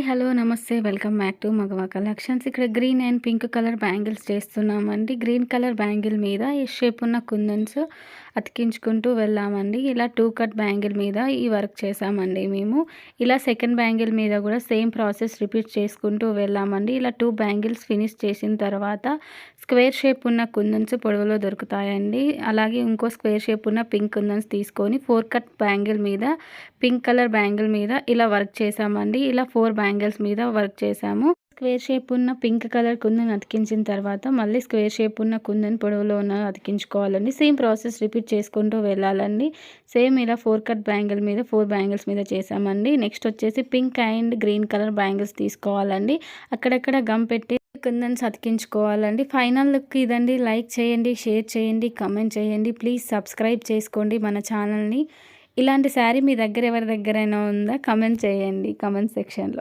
Hi hello namaste welcome back to Magava collections. ఇక్కడ green and pink colour bangles చేస్తున్నామండి. Green colour bangle మీద ఈ shape ఉన్న కుందన్స్ అతికించుకుంటూ వెళ్ళామండి. ఇలా టూ కట్ బ్యాంగిల్ మీద ఈ వర్క్ చేసామండి మేము. ఇలా సెకండ్ బ్యాంగిల్ మీద కూడా సేమ్ ప్రాసెస్ రిపీట్ చేసుకుంటూ వెళ్ళామండి. ఇలా టూ బ్యాంగిల్స్ ఫినిష్ చేసిన తర్వాత స్క్వేర్ షేప్ ఉన్న కుందన్స్ పొడవులో దొరుకుతాయండి. అలాగే ఇంకో స్క్వేర్ షేప్ ఉన్న పింక్ కుందన్స్ తీసుకొని ఫోర్ కట్ బ్యాంగిల్ మీద పింక్ కలర్ బ్యాంగిల్ మీద ఇలా వర్క్ చేసామండి ఇలా ఫోర్ బ్యాంగిల్స్ మీద వర్క్ చేసాము స్క్వేర్ షేప్ ఉన్న పింక్ కలర్ కుందని అతికించిన తర్వాత మళ్ళీ స్క్వేర్ షేప్ ఉన్న కుందని పొడవులో ఉన్న అతికించుకోవాలండి. సేమ్ ప్రాసెస్ రిపీట్ చేసుకుంటూ వెళ్ళాలండి. సేమ్ ఇలా ఫోర్ కట్ బ్యాంగిల్ మీద ఫోర్ బ్యాంగిల్స్ మీద చేసామండి నెక్స్ట్ వచ్చేసి pink and green colour bangles తీసుకోవాలండి. అక్కడక్కడ గమ్ పెట్టి కుందన్స్ అతికించుకోవాలండి. ఫైనల్ లుక్ ఇదండి. లైక్ చేయండి షేర్ చేయండి కమెంట్ చేయండి. ప్లీజ్ సబ్స్క్రైబ్ చేసుకోండి మన ఛానల్ని ఇలాంటి శారీ మీ దగ్గర ఎవరి దగ్గరైనా ఉందా? కమెంట్ చేయండి. కమెంట్ సెక్షన్లో